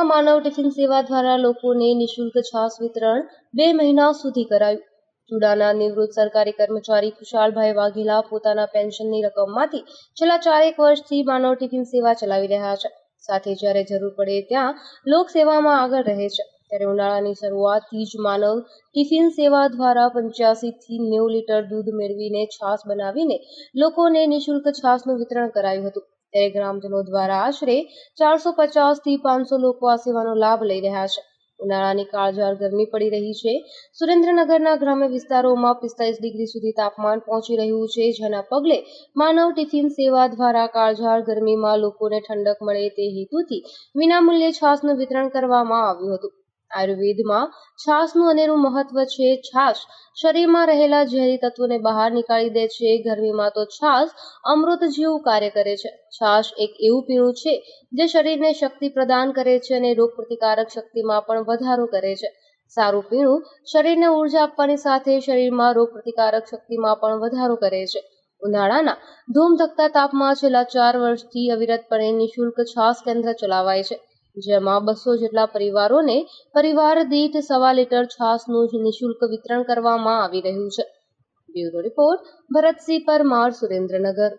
માનવ tiffin સેવા દ્વારા લોકોને નિઃશુલ્ક છાસ વિતરણ બે મહિના સુધી કરાયું. ચુડાના નિવૃત્ત સરકારી કર્મચારી ખુશાલભાઈ વાઘેલા પોતાના પેન્શનની રકમમાંથી છેલ્લા ચારેક વર્ષથી માનવ ટિફિન સેવા ચલાવી રહ્યા છે. સાથે જ્યારે જરૂર પડે ત્યાં લોકસેવામાં આગળ રહે છે. ત્યારે ઉનાળાની શરૂઆતથી જ માનવ ટિફિન સેવા દ્વારા પંચ્યાસી થી નેવું લીટર દૂધ મેળવીને છાશ બનાવીને લોકોને નિઃશુલ્ક છાશનું વિતરણ કરાયું હતું. ત્યારે ગ્રામજનો દ્વારા આશરે ચારસો પચાસથી પાંચસો લોકો આ સેવાનો લાભ લઈ રહ્યા છે. ઉનાળાની કાળઝાળ ગરમી પડી રહી છે. સુરેન્દ્રનગરના ગ્રામ્ય વિસ્તારોમાં પિસ્તાલીસ ડિગ્રી સુધી તાપમાન પહોંચી રહ્યું છે, જેના પગલે માનવ ટિફિન સેવા દ્વારા કાળઝાળ ગરમીમાં લોકોને ઠંડક મળે તે હેતુથી વિનામૂલ્યે છાસનું વિતરણ કરવામાં આવ્યું હતું. આયુર્વેદમાં છાશનું અનેરું મહત્વ છે. છાશ શરીરમાં રહેલા ઝેરી તત્વોને બહાર નીકાળી દે છે. ગરમીમાં તો છાશ અમૃત જેવું કાર્ય કરે છે. છાશ એક એવું પીણું છે જે શરીરને શક્તિ પ્રદાન કરે છે અને રોગ પ્રતિકારક શક્તિમાં પણ વધારો કરે છે. સારું પીણું શરીરને ઊર્જા આપવાની સાથે શરીરમાં રોગ પ્રતિકારક શક્તિમાં પણ વધારો કરે છે. ઉનાળાના ધૂમધકતા તાપમાં છેલ્લા ચાર વર્ષથી અવિરતપણે નિઃશુલ્ક છાશ કેન્દ્ર ચલાવાય છે. જેમાં બસો જેટલા પરિવારોને પરિવાર દીઠ સવા લીટર છાસનું નિઃશુલ્ક વિતરણ કરવામાં આવી રહ્યું છે. Bureau report Bharatsinh Parmar, Surendranagar.